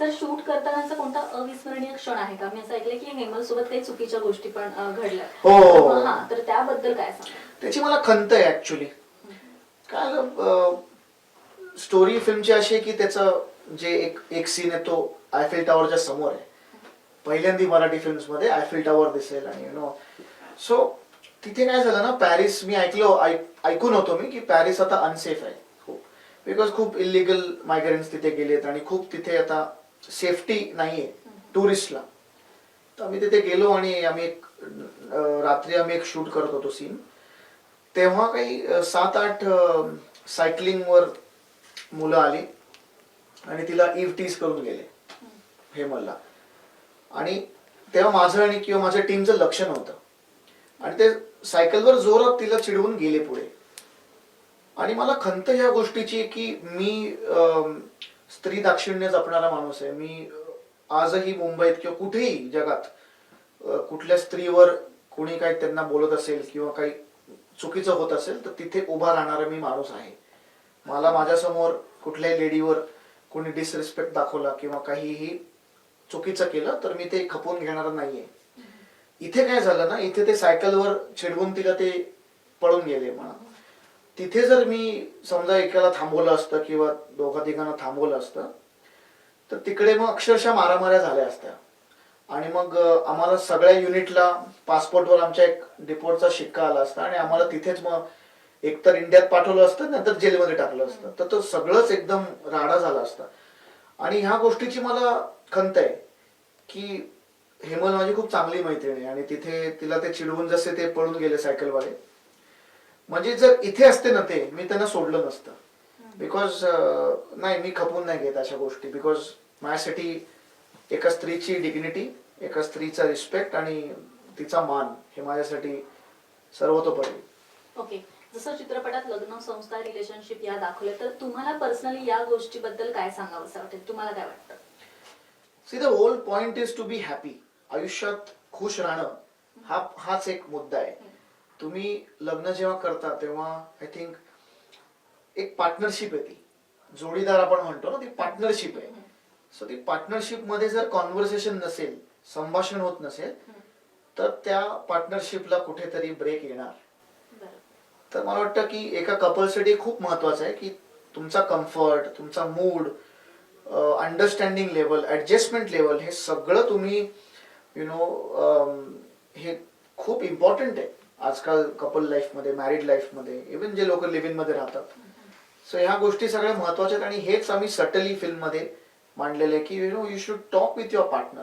Sir shoot करतानाचा कोणता अविस्मरणीय क्षण आहे का? मी असं ऐकलं की हेमल सोबत काही चुकीच्या गोष्टी पण अं, घडल्या. हो. तर मग हा तर त्याबद्दल काय सांगा त्याची मला खंत आहे ऍक्च्युली काय स्टोरी फिल्मची अशी आहे की त्याचं जे एक एक सीन आहे तो आयफेल टॉवरच्या समोर आहे. पहिल्यांदा मराठी फिल्म्समध्ये आयफेल टॉवर दिसेल आणि यु नो सो तिथे काय झालं ना पॅरिस मी ऐकलो ऐक- ऐकून होतो मी की पॅरिस आता अनसेफ आहे. बिकॉज खूप इलिगल मायग्रेंट्स तिथे गेलेत आणि खूप तिथे आता सेफ्टी नाहीये टुरिस्टला. तर आम्ही तिथे गेलो आणि आम्ही एक रात्री आम्ही एक शूट करत होतो सीन. तेव्हा काही सात आठ सायकलिंगवर मुलं आली आणि तिला इव्ह टीज करून गेले हे मला आणि तेव्हा माझं आणि किंवा माझ्या टीमचं लक्ष नव्हतं. आणि ते सायकलवर जोरात तिला चिडवून गेले पुढे. आणि मला खंत ह्या गोष्टीची आहे की मी अं, स्त्री दाक्षिण्य जपणारा माणूस आहे. मी आजही मुंबईत किंवा कुठेही जगात कुठल्या स्त्रीवर कोणी काही त्यांना बोलत असेल किंवा काही चुकीचं होत असेल तर तिथे उभा राहणारा मी माणूस आहे. मला माझ्यासमोर कुठल्याही लेडीवर कोणी डिसरिस्पेक्ट दाखवला किंवा काहीही चुकीचं केलं तर मी ते खपवून घेणार नाहीये. इथे काय झालं ना इथे ते सायकलवर चिडवून तिला ते पळून गेले म्हणा. तिथे जर मी समजा एकाला थांबवलं असतं किंवा दोघा तिघांना थांबवलं असतं तर तिकडे मग अक्षरशः मारामाऱ्या झाल्या असत्या. आणि मग आम्हाला सगळ्या युनिटला पासपोर्टवर आमच्या एक डिपोर्टचा शिक्का आला असता आणि आम्हाला तिथेच मग एकतर इंडियात पाठवलं असतं नंतर जेलमध्ये टाकलं असतं. तर तो सगळंच एकदम राडा झाला असता. आणि ह्या गोष्टीची मला खंत आहे की हेमल माझी खूप चांगली मैत्रिणी आहे आणि तिथे तिला ते चिडवून जसे ते पळून गेले सायकलवाले म्हणजे जर इथे असते ना ते मी त्यांना सोडलं नसतं. बिकॉज नाही मी खपून नाही घेत अशा गोष्टी. बिकॉज माझ्यासाठी एका स्त्रीची डिग्निटी एका स्त्रीचा रिस्पेक्ट आणि तिचा मान हे माझ्यासाठी सर्वतोपरी. ओके जसं चित्रपटात लग्न संस्था रिलेशनशिप या दाखवल्या तर तुम्हाला पर्सनली या गोष्टीबद्दल काय सांगावं असं वाटेल? तुम्हाला काय वाटतं? See the whole point is to be happy आयुष्यात खुश राहणं हा हाच एक मुद्दा आहे. तुम्ही लग्न जेव्हा करता तेव्हा आय थिंक एक पार्टनरशिप आहे ती. जोडीदार आपण म्हणतो ना ती पार्टनरशिप आहे. सो ती पार्टनरशिपमध्ये जर कॉन्व्हर्सेशन नसेल संभाषण होत नसेल तर त्या पार्टनरशिपला कुठेतरी ब्रेक येणार. तर मला वाटतं की एका कपलसाठी खूप महत्वाचं आहे की तुमचा कम्फर्ट तुमचा mood understanding level adjustment level हे सगळं तुम्ही यु नो हे खूप इम्पॉर्टंट आहे. आजकाल कपल लाईफमध्ये मॅरिड लाईफमध्ये इवन जे लोक लिव्हिंगमध्ये राहतात. सो ह्या गोष्टी सगळ्या महत्त्वाच्या आहेत आणि हेच आम्ही सटली फिल्ममध्ये मांडलेलं आहे की you know you should talk with your partner